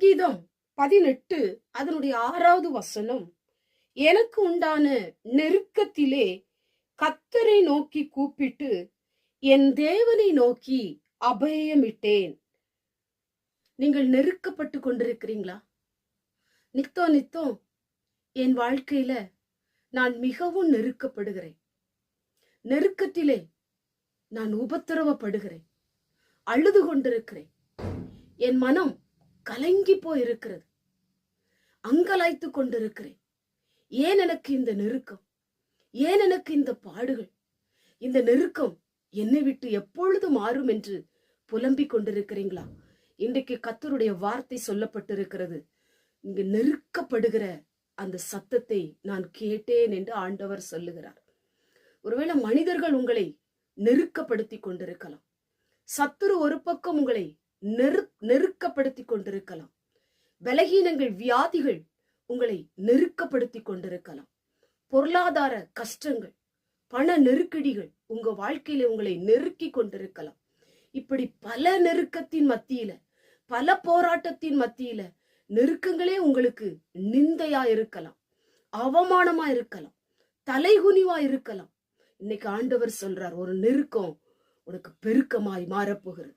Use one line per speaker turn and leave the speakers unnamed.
சங்கீதம் பதினெட்டு அதனுடைய ஆறாவது வசனம். எனக்கு உண்டான நெருக்கத்திலே கத்தரை நோக்கி கூப்பிட்டு என் தேவனை நோக்கி அபயமிட்டேன். நீங்கள் நெருக்கப்பட்டு கொண்டிருக்கிறீங்களா? நித்தோ நித்தோ என் வாழ்க்கையில நான் மிகவும் நெருக்கப்படுகிறேன். நெருக்கத்திலே நான் உபத்திரவப்படுகிறேன். அழுது கொண்டிருக்கிறேன். என் மனம் கலங்கி போயிருக்கிறது. அங்கலாய்த்து கொண்டிருக்கிறேன். ஏன் எனக்கு இந்த நெருக்கம்? ஏன் எனக்கு இந்த பாடுகள்? இந்த நெருக்கம் என்னை விட்டு எப்பொழுது மாறும் என்று புலம்பிக் கொண்டிருக்கிறீங்களா? இன்றைக்கு கத்தருடைய வார்த்தை சொல்லப்பட்டிருக்கிறது. இங்கு நெருக்கப்படுகிற அந்த சத்தத்தை நான் கேட்டேன் என்று ஆண்டவர் சொல்லுகிறார். ஒருவேளை மனிதர்கள் உங்களை நெருக்கப்படுத்தி கொண்டிருக்கலாம். சத்துரு ஒரு பக்கம் உங்களை நெரு நெருக்கப்படுத்தி கொண்டிருக்கலாம். பலகீனங்கள் வியாதிகள் உங்களை நெருக்கப்படுத்தி கொண்டிருக்கலாம். பொருளாதார கஷ்டங்கள் பண நெருக்கடிகள் உங்க வாழ்க்கையில உங்களை நெருக்கி கொண்டிருக்கலாம். இப்படி பல நெருக்கத்தின் மத்தியில பல போராட்டத்தின் மத்தியில நெருக்கங்களே உங்களுக்கு நிந்தையா இருக்கலாம். அவமானமா இருக்கலாம். தலைகுனிவா இருக்கலாம். இன்னைக்கு ஆண்டவர் சொல்றார் ஒரு நெருக்கம் உனக்கு பெருக்கமாய் மாறப்போகிறது.